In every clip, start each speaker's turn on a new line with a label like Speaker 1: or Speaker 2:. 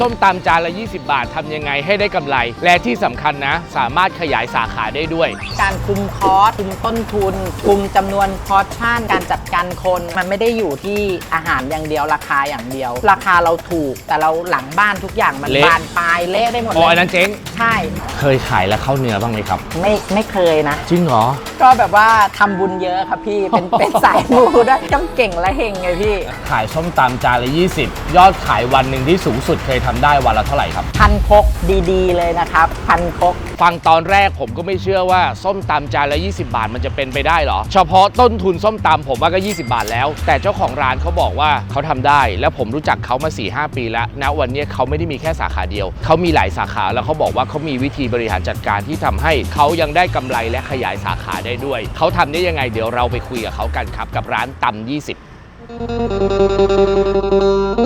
Speaker 1: ส้มตำจานละ 20 บาททำยังไงให้ได้กำไร และที่สำคัญนะ สามารถขยายสาขาได้ด้วย
Speaker 2: การคุมคอสคุมต้นทุน คุมจำนวนพอร์ชั่น การจัดการคน มันไม่ได้อยู่ที่อาหารอย่างเดียวราคาอย่างเดียว ราคาเราถูก แต่เราหลังบ้านทุกอย่างมัน
Speaker 1: เละ
Speaker 2: บานปลายเละได้หมด
Speaker 1: อ๋ออัน
Speaker 2: เล
Speaker 1: นั้
Speaker 2: ย
Speaker 1: นเจ๊ง
Speaker 2: ใช่
Speaker 1: เคยขายแล้วเข้าเนื้อบ้างไหมครับ
Speaker 2: ไม่ไม่เคยนะ
Speaker 1: จริงเหรอ
Speaker 2: ก็แบบว่าทำบุญเยอะครับพี่ เป็นเป็นสายมูด้วยจำเก่งและเฮงไงพี่
Speaker 1: ขายส้มตำจานละ 20 ยอดขายวันหนึ่งที่สูงสุดเคยทำได้วันละเท่าไหร่ครับ
Speaker 2: พันคกดีๆ เลยนะครับ พันคก
Speaker 1: ฟังตอนแรกผมก็ไม่เชื่อว่าส้มตำจานละ 20 บาทมันจะเป็นไปได้เหรอ เฉพาะต้นทุนส้มตำผมว่าก็ 20 บาทแล้ว แต่เจ้าของร้านเขาบอกว่าเขาทำได้ แล้วผมรู้จักเขามา 4-5 ปีแล้วณวันนี้เขาไม่ได้มีแค่สาขาเดียว เขามีหลายสาขาแล้วเขาบอกว่าเขามีวิธีบริหารจัดการที่ทำให้เขายังได้กำไรและขยายสาขาได้ด้วย เขาทำได้ยังไงเดี๋ยวเราไปคุยกับเขากันครับกับร้านตำ20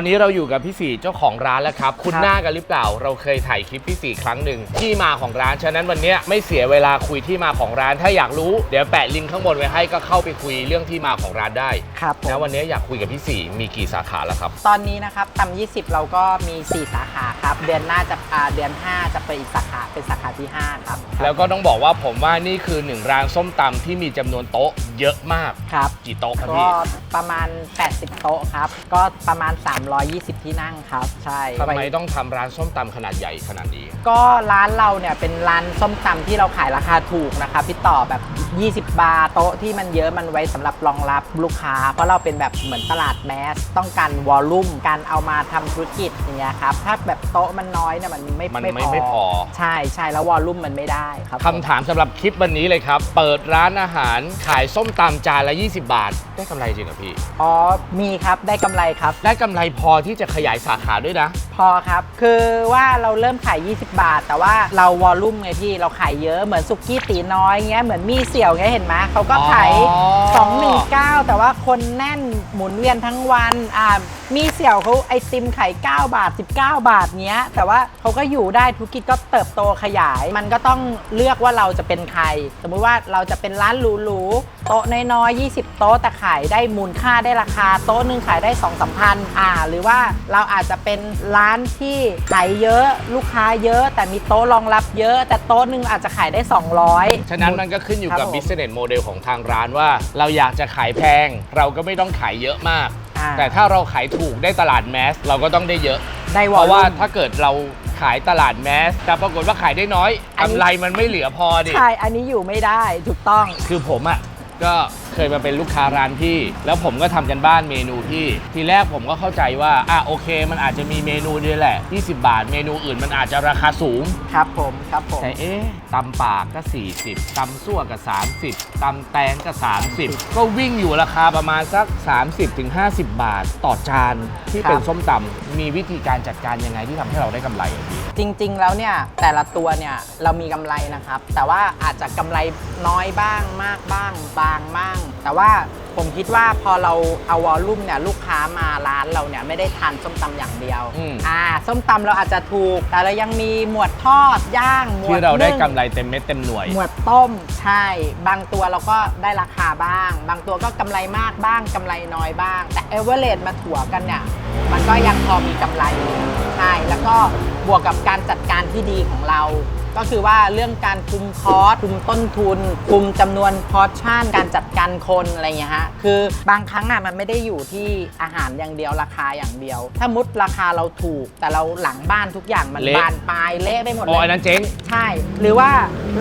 Speaker 1: อเคตอนนี้เราอยู่กับพี่สีเจ้าของร้านแล้วครับ คุณ
Speaker 2: ครับ
Speaker 1: หน้ากันหรือเปล่า เราเคยถ่ายคลิปพี่สีครั้งหนึ่งที่มาของร้าน ฉะนั้นวันเนี้ยไม่เสียเวลาคุยที่มาของร้าน ถ้าอยากรู้เดี๋ยวแปะลิงก์ข้างบนไว้ให้ก็เข้าไปคุยเรื่องที่มาของร้านได้
Speaker 2: ครับผม
Speaker 1: แล้ววันนี้อยากคุยกับพี่สีมีกี่สาขาแล้วครับ
Speaker 2: ตอนนี้นะครับตำ20 เราก็มี 4 สาขาครับ เดือนหน้าจะอ่าเดือน 5 จะไปอีกสาขาเป็นสาขาที่ 5 ครับ
Speaker 1: แล้วก็ต้องบอกว่าผมว่านี่คือหนึ่งร้านส้มตำที่มีจำนวนโต๊ะเยอะมาก
Speaker 2: ครับ
Speaker 1: กี่โต๊ะครับ
Speaker 2: ก็
Speaker 1: พี่
Speaker 2: ประมาณ 80 โต๊ะครับ ก็ประมาณ 320 ที่นั่งครับ ใช่
Speaker 1: ทำไมต้องทำร้านส้มตำขนาดใหญ่ขนาดนี้
Speaker 2: ก็ร้านเราเนี่ยเป็นร้านส้มตำที่เราขายราคาถูกนะครับพี่ต่อแบบ 20 บาทโต๊ะที่มันเยอะมันไว้สำหรับรองรับลูกค้าเพราะเราเป็นแบบเหมือนตลาดแมส ต้องการวอลลุ่มการเอามาทำธุรกิจอย่างเงี้ยครับ ถ้าแบบโต๊ะมันน้อยเนี่ยมันไม่
Speaker 1: มันไม่ไม่พอ
Speaker 2: ใช่ใช่แล้ววอลลุ่มมันไม่ได้ครับผม
Speaker 1: คำถามสำหรับคลิปวันนี้เลยครับ เปิดร้านอาหารขายส้มตำจานละ 20 บาท ได้กำไรจริงเหรอพี่
Speaker 2: อ๋อ มีครับได้กำไรครับ
Speaker 1: ได้กำไรพอที่จะขยายสาขาด้วยนะ
Speaker 2: พอครับ คือว่าเราเริ่มขาย 20 บาท แต่ว่าเราวอลลุ่มไงพี่เราขายเยอะเหมือนสุกี้ตีน้อยเงี้ยเหมือนมีเสี่ยวเงี้ยเห็นไหมเขาก็ขาย
Speaker 1: อ๋อ
Speaker 2: 219แต่ว่าคนแน่นหมุนเวียนทั้งวันอ่า มีเสี่ยวเขาไอติมขาย9บาท 19 บาทเงี้ย แต่ว่าเขาก็อยู่ได้ธุรกิจก็เติบโตขยาย มันก็ต้องเลือกว่าเราจะเป็นใคร สมมุติว่าเราจะเป็นร้านหรูๆโต๊ะน้อยๆ20 โต๊ะแต่ขายได้มูลค่าได้ราคา โต๊ะหนึ่งขายได้2 3 0 0พันอ่า หรือว่าเราอาจจะเป็นร้านที่ขายเยอะลูกค้าเยอะ แต่มีโต๊ะรองรับเยอะ แต่โต๊ะหนึ่งอาจจะขายได้ 200
Speaker 1: ฉะนั้นมันก็ขึ้นอยู่กับ
Speaker 2: ครับผม
Speaker 1: business model ของทางร้านว่า เราอยากจะขายแพง เราก็ไม่ต้องขายเยอะมาก
Speaker 2: อ่า
Speaker 1: แต่ถ้าเราขายถูกได้ตลาดแมสเราก็ต้องได้เยอะ
Speaker 2: ได้
Speaker 1: เพ
Speaker 2: วอล
Speaker 1: ราะว่า
Speaker 2: ลุ่ม
Speaker 1: ถ้าเกิดเราขายตลาดแมสแต่ปรากฏว่าขายได้น้อย
Speaker 2: อันนี้
Speaker 1: กำไรมันไม่เหลือพอดิ
Speaker 2: ใช่ อันนี้อยู่ไม่ได้ถูกต้อง
Speaker 1: คือผมอะ่ะก็เค ยมาเป็นลูกค้าร้านพี่ แล้วผมก็ทำกันบ้านเมนูพี่ ทีแรกผมก็เข้าใจว่าอะโอเค มันอาจจะมีเมนูเดียวแหละ 20 บาท เมนูอื่นมันอาจจะราคาสูง
Speaker 2: ครับผมครับผม
Speaker 1: แต่เอ๊ะตำปากก็ 40ตำซั่วก็ 30ตำแตงก็ 30 ก็วิ่งอยู่ราคาประมาณสัก 30-50 บาท ต่อจานที่เป็น
Speaker 2: ครับ
Speaker 1: ส้มตำมีวิธีการจัดการยังไงที่ทำให้เราได้กำไรอะพี่
Speaker 2: จริง ๆ แล้วเนี่ยแต่ละตัวเนี่ยเรามีกำไรนะครับ แต่ว่าอาจจะกำไรน้อยบ้างมากบ้าง บางบ้างแต่ว่าผมคิดว่าพอเราเอาวอลลุ่มเนี่ยลูกค้ามาร้านเราเนี่ยไม่ได้ทานส้มตำอย่างเดียว
Speaker 1: อืม
Speaker 2: อ่าส้มตำเราอาจจะถูก แต่เรายังมีหมวดทอดย่างหมวด
Speaker 1: ที่เราได้
Speaker 2: นึ่ง
Speaker 1: กำไรเต็มเม็ดเต็มหน่วย
Speaker 2: หมวดต้มใช่ บางตัวเราก็ได้ราคาบ้าง บางตัวก็กำไรมากบ้างกำไรน้อยบ้าง แต่เอเวอเรสมาถัวกันเนี่ยมันก็ยังพอมีกำไรอยู่ใช่ แล้วก็บวกกับการจัดการที่ดีของเรา ก็คือว่าเรื่องการคุมคอสคุมต้นทุน คุมจำนวนพอร์ชั่น การจัดการคนอะไรเงี้ยฮะ คือบางครั้งอะมันไม่ได้อยู่ที่อาหารอย่างเดียวราคาอย่างเดียว ถ้ามุดราคาเราถูก แต่เราหลังบ้านทุกอย่างมัน
Speaker 1: เละ
Speaker 2: บานปลายเละไปหมด
Speaker 1: อ๋อ
Speaker 2: เล
Speaker 1: อั
Speaker 2: ย
Speaker 1: นนั้นเจ๊ง
Speaker 2: ใช่ หรือว่า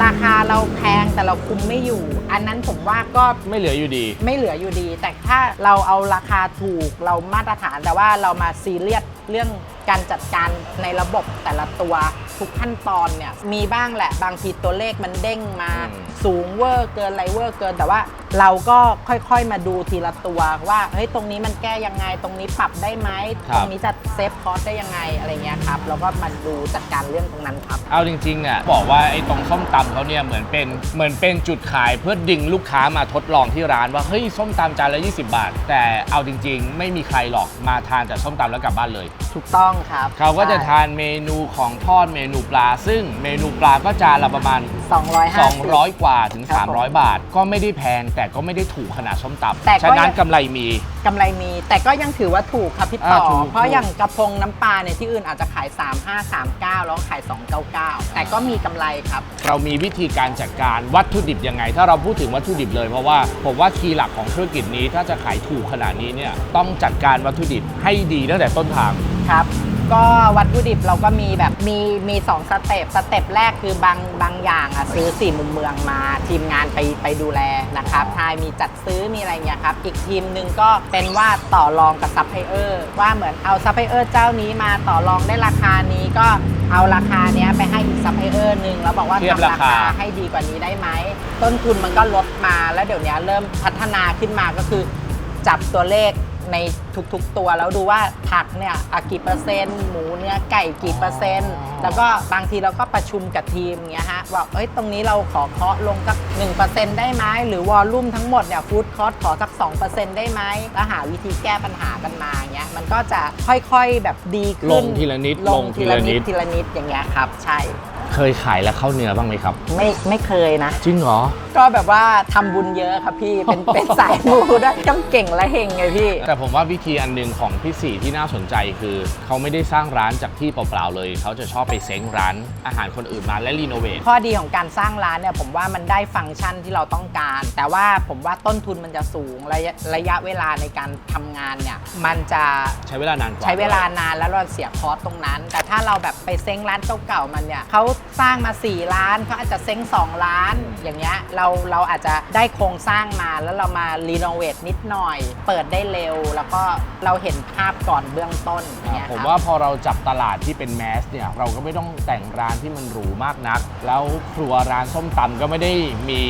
Speaker 2: ราคาเราแพงแต่เราคุมไม่อยู่ อันนั้นผมว่าก็
Speaker 1: ไม่เหลืออยู่ดี
Speaker 2: ไม่เหลืออยู่ดี แต่ถ้าเราเอาราคาถูกเรามาตรฐานแต่ว่าเรามาซีเรียส เรื่องการจัดการในระบบแต่ละตัวทุกขั้นตอนเนี่ยมีบ้างแหละบางทีตัวเลขมันเด้งมา
Speaker 1: อืม
Speaker 2: สูงเวอร์เกินไรเวอร์เกินแต่ว่า เราก็ค่อยๆมาดูทีละตัวว่าเฮ้ยตรงนี้มันแก้ยังไง ตรงนี้ปรับได้ไหม
Speaker 1: ครับ
Speaker 2: ตรงนี้จะเซฟคอสได้ยังไงอะไรเงี้ยครับแล้วก็มาดูจัดการเรื่องตรงนั้นครับ
Speaker 1: เอาจริงๆอะบอกว่าไอ้ตรงส้มตำเขาเนี่ยเหมือนเป็นเหมือนเป็นจุดขายเพื่อดึงลูกค้ามาทดลองที่ร้านว่าเฮ้ยส้มตำจานละ 20 บาท แต่เอาจริง ๆ ไม่มีใครหรอกมาทานแต่ส้มตำแล้วกลับบ้านเลย
Speaker 2: ถูกต้องครับ
Speaker 1: เขาก็จะ
Speaker 2: ใช่
Speaker 1: ทานเมนูของทอดเมนูปลา ซึ่งเมนูปลาก็จานละประมาณ
Speaker 2: 250
Speaker 1: 200 กว่าถึง
Speaker 2: ครับผม
Speaker 1: 300 บาท ก็ไม่ได้แพงแต่ก็ไม่ได้ถูกขนาดส้ม
Speaker 2: แต่
Speaker 1: ตำ
Speaker 2: ก็
Speaker 1: ฉะนั้น
Speaker 2: ยัง
Speaker 1: กำไรมี
Speaker 2: กำไรมี แต่ก็ยังถือว่าถูกครับพี่ต่อ
Speaker 1: อ่าถูก
Speaker 2: เพราะ
Speaker 1: ถูก
Speaker 2: อย่างกระพงน้ำปลาเนี่ยที่อื่นอาจจะขาย 35 39 แล้วขาย 299 แต่ก็มีกำไรครับ
Speaker 1: เรามีวิธีการจัดการวัตถุดิบยังไง ถ้าเราพูดถึงวัตถุดิบเลยเพราะว่าผมว่าคีย์หลักของธุรกิจนี้ถ้าจะขายถูกขนาดนี้เนี่ยต้องจัดการวัตถุดิบให้ดีตั้งแต่ต้นทาง
Speaker 2: ครับ ก็วัตถุดิบเราก็มีแบบมีมีสองสเต็ปสเต็ปแรกคือบางบางอย่างอะซื้อสี่มุมเมืองมาทีมงานไปไปดูแลนะครับทายมีจัดซื้อมีอะไรเงี้ยครับ อีกทีมหนึ่งก็เป็นว่าต่อรองกับซัพพลายเออร์ว่าเหมือนเอาซัพพลายเออร์เจ้านี้มาต่อรองได้ราคานี้ก็เอาราคาเนี้ยไปให้อีกซัพพลายเออร์หนึ่งแล้วบอกว่า
Speaker 1: เทียบ
Speaker 2: ทำ
Speaker 1: รา
Speaker 2: รา
Speaker 1: คา
Speaker 2: คาให้ดีกว่านี้ได้ไหม ต้นทุนมันก็ลดมาแล้วเดี๋ยวนี้เริ่มพัฒนาขึ้นมาก็คือ จับตัวเลข ในทุกๆตัวแล้วดูว่าผักเนี่ยอะกี่เปอร์เซ็นต์หมูเนื้อไก่กี่เปอร์เซ็นต์ แล้วก็บางทีเราก็ประชุมกับทีมเงี้ยฮะว่าเอ้ยตรงนี้เราขอเคาะลงสัก1%ได้ไหมหรือวอลลุ่มทั้งหมดเนี่ยฟู้ดคอสขอสัก 2%ได้ไหมแล้วหาวิธีแก้ปัญหากันมาเงี้ยมันก็จะค่อยๆแบบดีขึ้น
Speaker 1: ลงทีละนิด
Speaker 2: ล
Speaker 1: ล
Speaker 2: ง
Speaker 1: ง
Speaker 2: ทีละนิด
Speaker 1: ทีละนิด
Speaker 2: ทีละนิดอย่างเงี้ยครับใช่
Speaker 1: เคยขายแล้วเข้าเนื้อบ้างไหมครับ
Speaker 2: ไม่ไม่เคยนะ
Speaker 1: จริงเหรอ
Speaker 2: ก็แบบว่าทำบุญเยอะครับพี่ เป็นเป็นสายมูด้วยจำเก่งและเฮงไงพี่
Speaker 1: แต่ผมว่าวิธีอันหนึ่งของพี่สี่ที่น่าสนใจคือ เขาไม่ได้สร้างร้านจากที่เปล่าๆเลย เขาจะชอบไปเซ้งร้านอาหารคนอื่นมาและรีโนเวท
Speaker 2: ข้อดีของการสร้างร้านเนี่ยผมว่ามันได้ฟังก์ชันที่เราต้องการ แต่ว่าผมว่าต้นทุนมันจะสูงระยะระยะเวลาในการทำงานเนี่ยมันจะ
Speaker 1: ใช้เวลานานกว่า
Speaker 2: ใช้เวลานานแล้วเราเสียคอสตรงนั้น แต่ถ้าเราแบบไปเซ้งร้านเก่าๆมันเนี่ยเขาสร้างมา 4 ล้านเขาอาจจะเซ้ง 2 ล้าน อย่างเงี้ยเราเราอาจจะได้โครงสร้างมาแล้วเรามารีโนเวทนิดหน่อย เปิดได้เร็ว แล้วก็เราเห็นภาพก่อนเบื้องต้นอย่างเงี้ย
Speaker 1: ผม
Speaker 2: ครับ
Speaker 1: ว่าพอเราจับตลาดที่เป็นแมสเนี่ย เราก็ไม่ต้องแต่งร้านที่มันหรูมากนัก แล้วครัวร้านส้มตำก็ไม่ได้มี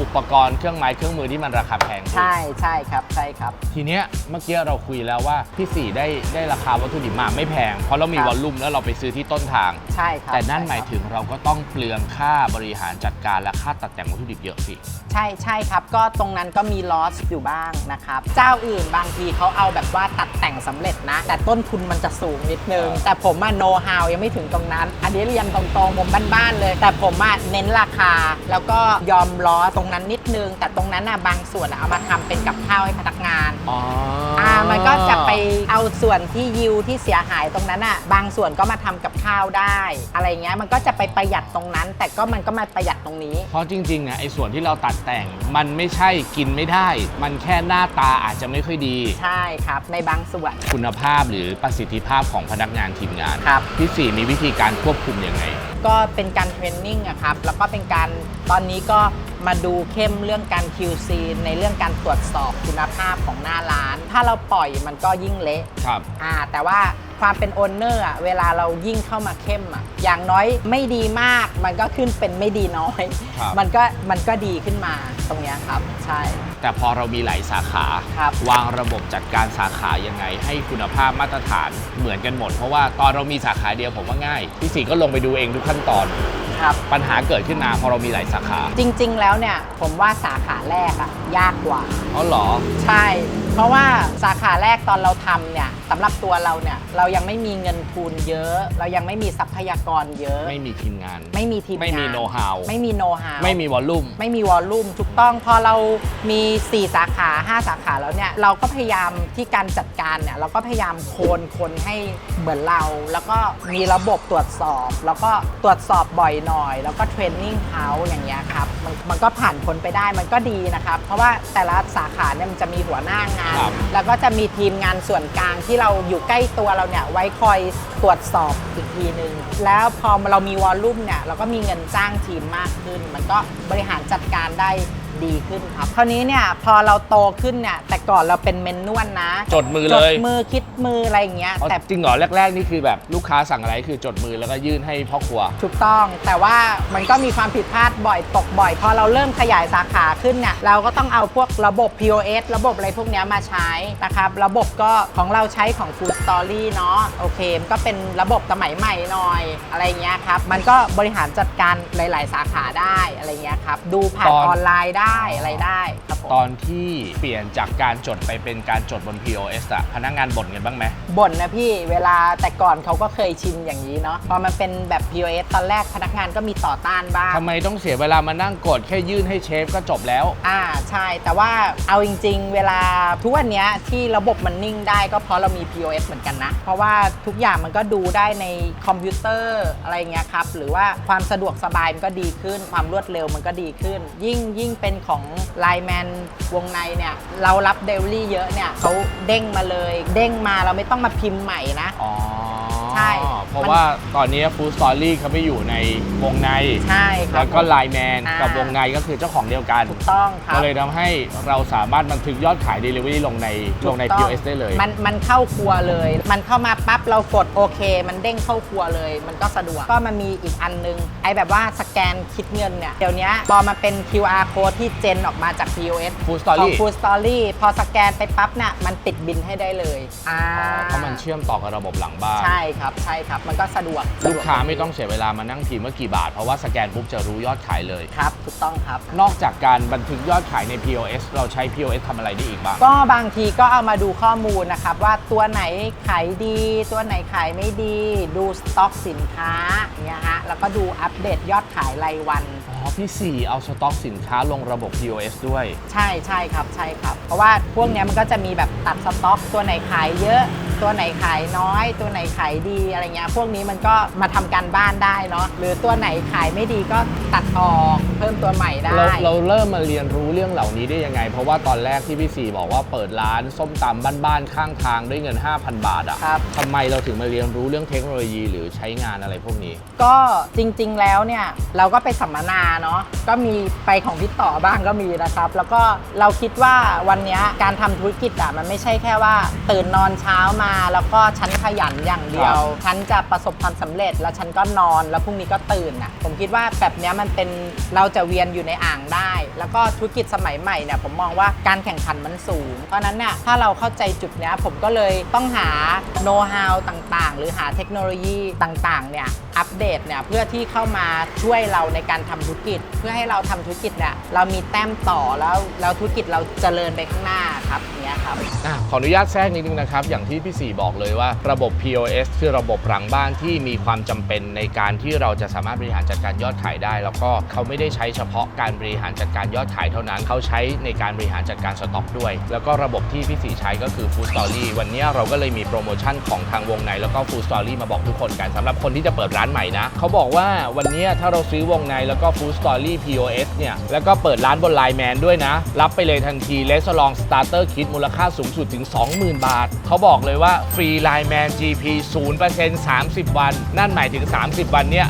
Speaker 1: อุปกรณ์เครื่องไม้เครื่องมือที่มันราคาแพง
Speaker 2: ใช่ใช่ครับใช่ครับ
Speaker 1: ทีเนี้ยเมื่อกี้เราคุยแล้วว่าพี่สี่ได้ได้ราคาวัตถุดิบมาไม่แพง เพราะเรามี
Speaker 2: ครับ
Speaker 1: วอลลุ่มแล้วเราไปซื้อที่ต้นทาง
Speaker 2: ใช่ครับ
Speaker 1: แต่นั่นหมาย
Speaker 2: ใช่ครับ
Speaker 1: ถึงเราก็ต้องเปลืองค่าบริหารจัดการและค่าตัดแต่งวัตถุดิบเยอะสิ
Speaker 2: ใช่ใช่ครับ ก็ตรงนั้นก็มีลอสอยู่บ้างนะครับ เจ้าอื่นบางทีเขาเอาแบบว่าตัดแต่งสำเร็จนะ แต่ต้นทุนมันจะสูงนิดนึง
Speaker 1: อ่า
Speaker 2: แต่ผมอะโน้ตฮาวยังไม่ถึงตรงนั้น อันนี้เรียนตรงๆผมบ้านๆเลย แต่ผมอะเน้นราคา แล้วก็ยอมรอตรงนั้นนิดนึง แต่ตรงนั้นอะบางส่วนอะเอามาทำเป็นกับข้าวให้พนักงาน
Speaker 1: อ๋อ
Speaker 2: อ่ามันก็จะไปเอาส่วนที่ยิวที่เสียหายตรงนั้นอะบางส่วนก็มาทำกับข้าวได้ อะไรเงี้ยมันก็จะไปประหยัดตรงนั้น แต่ก็มันก็มาประหยัดตรงนี้
Speaker 1: เพราะจริงๆเนี่ยไอ้ส่วนที่เราตัดแต่งมันไม่ใช่กินไม่ได้ มันแค่หน้าตาอาจจะไม่ค่อยดี
Speaker 2: ใช่ครับ ในบางส่วน
Speaker 1: คุณภาพหรือประสิทธิภาพของพนักงานทีมงาน
Speaker 2: ครับ
Speaker 1: พี่สี่มีวิธีการควบคุมยังไง
Speaker 2: ก็เป็นการเทรนนิ่งอะครับ แล้วก็เป็นการตอนนี้ก็มาดูเข้มเรื่องการ QC ในเรื่องการตรวจสอบคุณภาพของหน้าร้าน ถ้าเราปล่อยมันก็ยิ่งเละ
Speaker 1: ครับ
Speaker 2: อ่าแต่ว่าความเป็นโอนเนอร์อะเวลาเรายิ่งเข้ามาเข้มอะอย่างน้อยไม่ดีมากมันก็ขึ้นเป็นไม่ดีน้อย
Speaker 1: ครับ
Speaker 2: มันก็มันก็ดีขึ้นมาตรงเนี้ยครับ ใช่
Speaker 1: แต่พอเรามีหลายสาขา
Speaker 2: ครับ
Speaker 1: วางระบบจัดการสาขายังไง ให้คุณภาพมาตรฐานเหมือนกันหมด เพราะว่าตอนเรามีสาขาเดียวผมว่าง่าย พี่สี่ก็ลงไปดูเองทุกขั้นตอน
Speaker 2: ครับ
Speaker 1: ปัญหาเกิดขึ้นมาพอเรามีหลายสาขา
Speaker 2: จริง ๆ แล้วเนี่ย ผมว่าสาขาแรกอะยากกว่า
Speaker 1: อ๋อเหรอ
Speaker 2: ใช่ เพราะว่าสาขาแรกตอนเราทำเนี่ยสำหรับตัวเราเนี่ยเรายังไม่มีเงินทุนเยอะ เรายังไม่มีทรัพยากรเยอะ
Speaker 1: ไม่มีทีมงาน
Speaker 2: ไม่มีทีมงาน
Speaker 1: ไม่มี know-how
Speaker 2: ไม่มีโน้ตฮาว
Speaker 1: ไม่มีวอลลุ่ม
Speaker 2: ไม่มีวอลลุ่มถูกต้องพอเรามี 4 สาขา 5 สาขาแล้วเนี่ยเราก็พยายามที่การจัดการเนี่ยเราก็พยายามโคนคนให้เหมือนเรา แล้วก็มีระบบตรวจสอบ แล้วก็ตรวจสอบบ่อยหน่อย แล้วก็เทรนนิ่งเขาอย่างเงี้ยครับมันมันก็ผ่านพ้นไปได้มันก็ดีนะครับเพราะว่าแต่ละสาขาเนี่ยมันจะมีหัวหน้างาน
Speaker 1: ครับ
Speaker 2: แล้วก็จะมีทีมงานส่วนกลางที่เราอยู่ใกล้ตัวเราเนี่ยไว้คอยตรวจสอบอีกทีหนึ่งแล้วพอเรามีวอลลุ่มเนี่ยเราก็มีเงินจ้างทีมมากขึ้น มันก็บริหารจัดการได้ ดีขึ้นครับคราวนี้เนี่ยพอเราโตขึ้นเนี่ยแต่ก่อนเราเป็นเมนนวลนะ
Speaker 1: จดมือเลย
Speaker 2: จดมือคิดมืออะไรอย่างเงี้ย
Speaker 1: อ๋อ
Speaker 2: แต่
Speaker 1: จริงเหรอแรก ๆ นี่คือแบบลูกค้าสั่งอะไรคือจดมือแล้วก็ยื่นให้พ่อครัว
Speaker 2: ถูกต้อง แต่ว่ามันก็มีความผิดพลาดบ่อยตกบ่อย พอเราเริ่มขยายสาขาขึ้นเนี่ยเราก็ต้องเอาพวกระบบ POS ระบบอะไรพวกเนี้ยมาใช้นะครับระบบก็ของเราใช้ของ Food Story เนาะโอเคมันก็เป็นระบบสมัยใหม่หน่อยอะไรเงี้ยครับมันก็บริหารจัดการหลาย ๆ สาขาได้อะไรเงี้ยครับดูผ่าน
Speaker 1: ตอน
Speaker 2: ออนไลน์ได้อะไรได้ครับผม
Speaker 1: ตอนที่เปลี่ยนจากการจดไปเป็นการจดบน POS อะพนักงานบ่นกันบ้างไหม
Speaker 2: บ่นนะพี่เวลาแต่ก่อนเขาก็เคยชินอย่างนี้เนาะพอมันเป็นแบบ POS ตอนแรกพนักงานก็มีต่อต้านบ้าง
Speaker 1: ทำไมต้องเสียเวลามานั่งกดแค่ยื่นให้เชฟก็จบแล้ว
Speaker 2: อ่าใช่แต่ว่าเอาจริง ๆ เวลาทุกวันเนี้ยที่ระบบมันนิ่งได้ก็เพราะเรามี POS เหมือนกันนะ เพราะว่าทุกอย่างมันก็ดูได้ในคอมพิวเตอร์อะไรเงี้ยครับ หรือว่าความสะดวกสบายมันก็ดีขึ้น ความรวดเร็วมันก็ดีขึ้น ยิ่งยิ่งเป็นของไลแมนวงในเนี่ย เรารับเดลี่เยอะเนี่ยเขาเด้งมาเลย เด้งมาเราไม่ต้องมาพิมพ์ใหม่นะ
Speaker 1: อ๋อ เพราะว่าตอนนี้ Food Story เขาไม่อยู่ในวงใน
Speaker 2: ใช่ครับ
Speaker 1: แล้วก็ไลน์แมน
Speaker 2: อ่ากั
Speaker 1: กับวงในก็คือเจ้าของเดียวกัน
Speaker 2: ถูกต้องครับ
Speaker 1: ก็เลยทำให้เราสามารถบันทึกยอดขาย Delivery ลงในลงใน
Speaker 2: ถูกต้อง
Speaker 1: POS ได้เลย
Speaker 2: มันมันเข้าครัวเลย มันเข้ามาปั๊บเรากดโอเค มันเด้งเข้าครัวเลย มันก็สะดวก ก็มันมีอีกอันนึง ไอ้แบบว่าสแกนคิดเงินเนี่ย เดี๋ยวนี้พอมาเป็น QR code ที่เจนออกมาจาก POS
Speaker 1: Food
Speaker 2: ของ
Speaker 1: Story
Speaker 2: Food Story พอสแกนไปปั๊บเนี่ยมันติดบินให้ได้เลย อ่า
Speaker 1: อ๋อเพราะมันเชื่อมต่อกับระบบหลังบ้าน
Speaker 2: ใช่ครับ ใช่ครับมันก็สะดวก
Speaker 1: ลูกค้าไม่ต้องเสียเวลามานั่งพิมพ์ว่ากี่บาท เพราะว่าสแกนปุ๊บจะรู้ยอดขายเลย
Speaker 2: ครับ ถูกต้องครับ
Speaker 1: นอกจากการบันทึกยอดขายใน POS เราใช้ POS ทำอะไรได้อีกบ้าง
Speaker 2: ก็บางทีก็เอามาดูข้อมูลนะครับ ว่าตัวไหนขายดี ตัวไหนขายไม่ดี ดูสต็อกสินค้าเนี่ยฮะแล้วก็ดูอัปเดตยอดขายรายวัน
Speaker 1: อ๋อพี่สี่เอาสต็อกสินค้าลงระบบ POS ด้วย
Speaker 2: ใช่ใช่ครับใช่ครับ เพราะว่าพวกเนี้ยมันก็จะมีแบบตัดสต็อก ตัวไหนขายเยอะ ตัวไหนขายน้อย ตัวไหนขายดีอะไรเงี้ยพวกนี้มันก็มาทำการบ้านได้เนาะหรือตัวไหนขายไม่ดีก็ตัดออกเพิ่มตัวใหม่ได้
Speaker 1: เราเราเริ่มมาเรียนรู้เรื่องเหล่านี้ได้ยังไง เพราะว่าตอนแรกที่พี่สี่บอกว่าเปิดร้านส้มตำบ้านๆข้างทางด้วยเงิน 5,000 บาทอะ
Speaker 2: ครับ
Speaker 1: ทำไมเราถึงมาเรียนรู้เรื่องเทคโนโลยีหรือใช้งานอะไรพวกนี้
Speaker 2: ก็จริงๆแล้วเนี่ยเราก็ไปสัมมนาเนาะก็มีไปของพี่ต่อบ้างก็มีนะครับ แล้วก็เราคิดว่าวันเนี้ยการทำธุรกิจอะมันไม่ใช่แค่ว่า ตื่นนอนเช้ามาแล้วก็ฉันขยันอย่างเดียว ฉันจะประสบความสำเร็จ แล้วฉันก็นอนแล้วพรุ่งนี้ก็ตื่นอะผมคิดว่าแบบนี้มันเป็นเราจะเวียนอยู่ในอ่างได้ แล้วก็ธุรกิจสมัยใหม่เนี่ยผมมองว่าการแข่งขันมันสูง เพราะนั้นน่ะถ้าเราเข้าใจจุดนี้ผมก็เลยต้องหาโน้ตฮาวต่างๆ หรือหาเทคโนโลยีต่างๆเนี่ย อัปเดตเนี่ยเพื่อที่เข้ามาช่วยเราในการทำธุรกิจ เพื่อให้เราทำธุรกิจเนี่ยเรามีแต้มต่อแล้วแล้วธุรกิจเราเจริญไปข้างหน้าครับเงี้ยครับ
Speaker 1: อขออนุญาตแทรกนิดนึงนะครับ อย่างที่พี่สี่บอกเลยว่าระบบ POS คือระบบหลังบ้านที่มีความจำเป็นในการที่เราจะสามารถบริหารจัดการยอดขายได้ แล้วก็เขาไม่ได้ใช้เฉพาะการบริหารจัดการยอดขายเท่านั้นเขาใช้ในการบริหารจัดการสต็อกด้วย แล้วก็ระบบที่พี่สี่ใช้ก็คือ Food Story วันนี้เราก็เลยมีโปรโมชั่นของทางวงในแล้วก็ Food Story มาบอกทุกคนกันสำหรับคนที่จะเปิดร้านใหม่นะเขาบอกว่าวันนี้ถ้าเราซื้อวงในแล้วก็ Food Story POS เนี่ย แล้วก็เปิดร้านบนไลน์แมนด้วยนะ รับไปเลยทันทีเลสลองสตาร์เตอร์คิดมูลค่าสูงสุดถึง 20,000 บาท เขาบอกเลยว่าฟรีไลน์แมน GP 0% 30 วัน นั่นหมายถึง 30 วันเนี่ย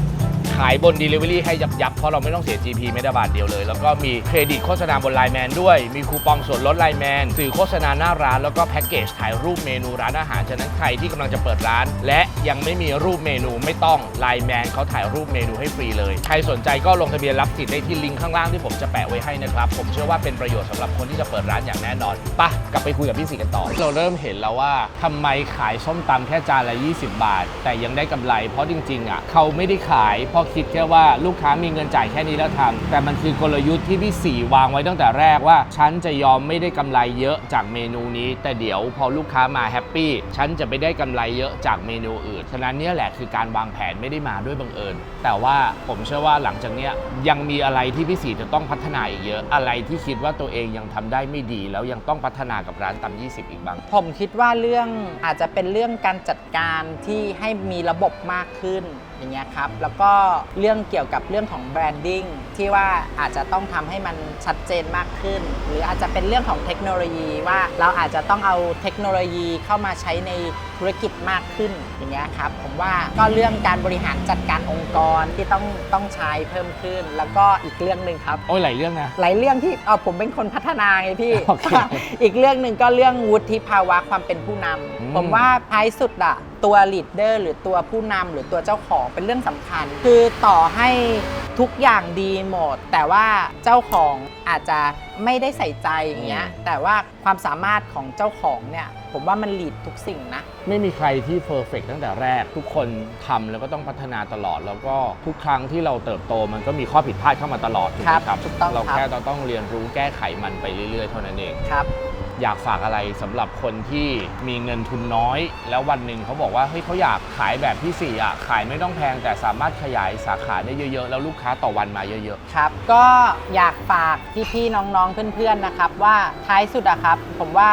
Speaker 1: ขายบน Delivery ให้ยับยับเพราะเราไม่ต้องเสีย GP ไม่ได้บาทเดียวเลย แล้วก็มีเครดิตโฆษณาบนไลน์แมนด้วย มีคูปองส่วนลดไลน์แมนสื่อโฆษณาหน้าร้าน แล้วก็แพ็กเกจถ่ายรูปเมนูร้านอาหาร ฉะนั้นใครที่กำลังจะเปิดร้าน และ ยังไม่มีรูปเมนูไม่ต้องไลน์แมนเขาถ่ายรูปเมนูให้ฟรีเลย ใครสนใจก็ลงทะเบียนรับสิทธิ์ได้ที่ลิงก์ข้างล่างที่ผมจะแปะไว้ให้นะครับผมเชื่อว่าเป็นประโยชน์สำหรับคนที่จะเปิดร้านอย่างแน่นอนปะกลับไปคุยกับพี่สีกันต่อ เราเริ่มเห็นแล้วว่าทำไมขายส้มตำแค่จานละ 20 บาท แต่ยังได้กำไร เพราะจริงๆอะเขาไม่ได้ขายเพราะคิดแค่ว่าลูกค้ามีเงินจ่ายแค่นี้แล้วทำแต่มันคือกลยุทธ์ที่พี่สี่วางไว้ตั้งแต่แรกว่า ฉันจะยอมไม่ได้กำไรเยอะจากเมนูนี้ แต่เดี๋ยวพอลูกค้ามาแฮปปี้ฉันจะไปได้กำไรเยอะจากเมนูอื่นฉะนั้นเนี่ยแหละคือการวางแผนไม่ได้มาด้วยบังเอิญ แต่ว่าผมเชื่อว่าหลังจากเนี้ยยังมีอะไรที่พี่สีจะต้องพัฒนาอีกเยอะ อะไรที่คิดว่าตัวเองยังทำได้ไม่ดี แล้วยังต้องพัฒนากับร้านตำ20 อีกบ้าง
Speaker 2: ผมคิดว่าเรื่องอาจจะเป็นเรื่องการจัดการที่ให้มีระบบมากขึ้นอย่างเงี้ยครับ แล้วก็เรื่องเกี่ยวกับเรื่องของแบรนดิ้งที่ว่าอาจจะต้องทำให้มันชัดเจนมากขึ้น หรืออาจจะเป็นเรื่องของเทคโนโลยีว่าเราอาจจะต้องเอาเทคโนโลยีเข้ามาใช้ในธุรกิจมากขึ้นอย่างเงี้ยนะครับผมว่าก็เรื่องการบริหารจัดการองค์กรที่ต้องต้องใช้เพิ่มขึ้น แล้วก็อีกเรื่องหนึ่งครับ
Speaker 1: โอ้ยหลายเรื่องนะ
Speaker 2: หลายเรื่องที่เออผมเป็นคนพัฒนาไงพี่
Speaker 1: โอเค
Speaker 2: อีกเรื่องหนึ่งก็เรื่องวุฒิภาวะความเป็นผู้นำ
Speaker 1: อืม
Speaker 2: ผมว่าท้ายสุดอะตัวลีดเดอร์หรือตัวผู้นำหรือตัวเจ้าของเป็นเรื่องสำคัญ คือต่อให้ทุกอย่างดีหมด แต่ว่าเจ้าของอาจจะไม่ได้ใส่ใจอย่างเงี้ยแต่ว่าความสามารถของเจ้าของเนี่ยผมว่ามันลีดทุกสิ่งนะ
Speaker 1: ไม่มีใครที่เพอร์เฟกตั้งแต่แรก ทุกคนทำแล้วก็ต้องพัฒนาตลอด แล้วก็ทุกครั้งที่เราเติบโตมันก็มีข้อผิดพลาดเข้ามาตลอดถูกไหม
Speaker 2: ครับ
Speaker 1: ครับ
Speaker 2: ถูกต้อง
Speaker 1: เรา
Speaker 2: ครับ
Speaker 1: แค่เราต้องเรียนรู้แก้ไขมันไปเรื่อยๆ เท่านั้นเอง
Speaker 2: ครับ
Speaker 1: อยากฝากอะไรสำหรับคนที่มีเงินทุนน้อย แล้ววันหนึ่งเขาบอกว่าเฮ้ยเขาอยากขายแบบที่สี่อะขายไม่ต้องแพงแต่สามารถขยายสาขาได้เยอะๆ แล้วลูกค้าต่อวันมาเยอะ
Speaker 2: ครับ ก็อยากฝากพี่ๆน้องๆเพื่อนๆนะครับ ว่าท้ายสุดอะครับ ผมว่า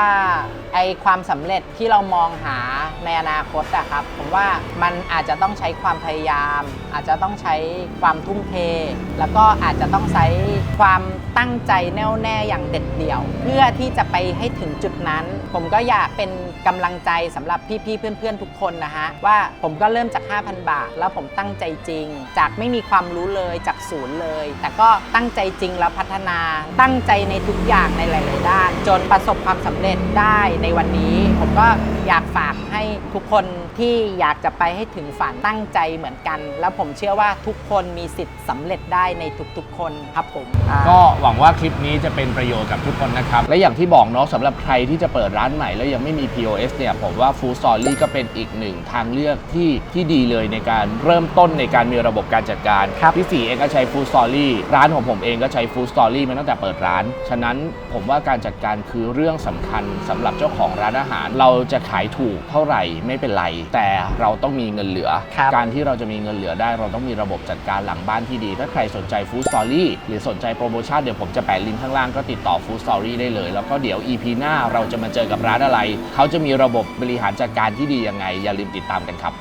Speaker 2: ไอความสำเร็จที่เรามองหาในอนาคตอะครับ ผมว่ามันอาจจะต้องใช้ความพยายาม อาจจะต้องใช้ความทุ่มเท แล้วก็อาจจะต้องใช้ความตั้งใจแน่วแน่อย่างเด็ดเดี่ยว เพื่อที่จะไปให้ถึงจุดนั้น ผมก็อยากเป็นกำลังใจสำหรับพี่ๆเพื่อนๆทุกคนนะฮะว่าผมก็เริ่มจาก 5,000 บาท แล้วผมตั้งใจจริง จากไม่มีความรู้เลยจากศูนย์เลย แต่ก็ตั้งใจจริงแล้วพัฒนาตั้งใจในทุกอย่างในหลาย ๆ ด้าน จนประสบความสำเร็จได้ในวันนี้ ผมก็อยากฝากให้ทุกคนที่อยากจะไปให้ถึงฝันตั้งใจเหมือนกัน แล้วผมเชื่อว่าทุกคนมีสิทธิ์สำเร็จได้ในทุกๆ คนครับผมอ่า
Speaker 1: ๆก็หวังว่าคลิปนี้จะเป็นประโยชน์กับทุกคนนะครับ และอย่างที่บอกเนาะสำหรับใครที่จะเปิดร้านใหม่แล้วยังไม่มี POS เนี่ยผมว่า Food Story ก็เป็นอีกหนึ่งทางเลือกที่ที่ดีเลยในการเริ่มต้นในการมีระบบการจัดการ
Speaker 2: ครับ
Speaker 1: พี่สีเองก็ใช้ Food Story ร้านของผมเองก็ใช้ Food Story มาตั้งแต่เปิดร้าน ฉะนั้นผมว่าการจัดการคือเรื่องสำคัญสำหรับเจ้าของร้านอาหาร เราจะขายถูกเท่าไหร่ไม่เป็นไร แต่เราต้องมีเงินเหลือ
Speaker 2: ครับ
Speaker 1: การที่เราจะมีเงินเหลือได้ เราต้องมีระบบจัดการหลังบ้านที่ดี ถ้าใครสนใจ Food Story หรือสนใจโปรโมชั่นเดี๋ยวผมจะแปะลิงก์ข้างล่างก็ติดต่อ Food Story ได้เลย แล้วก็เดี๋ยว EP หน้าเราจะมาเจอกับร้านอะไร เขาจะมีระบบบริหารจัดการที่ดียังไง อย่าลืมติดตามกันครับ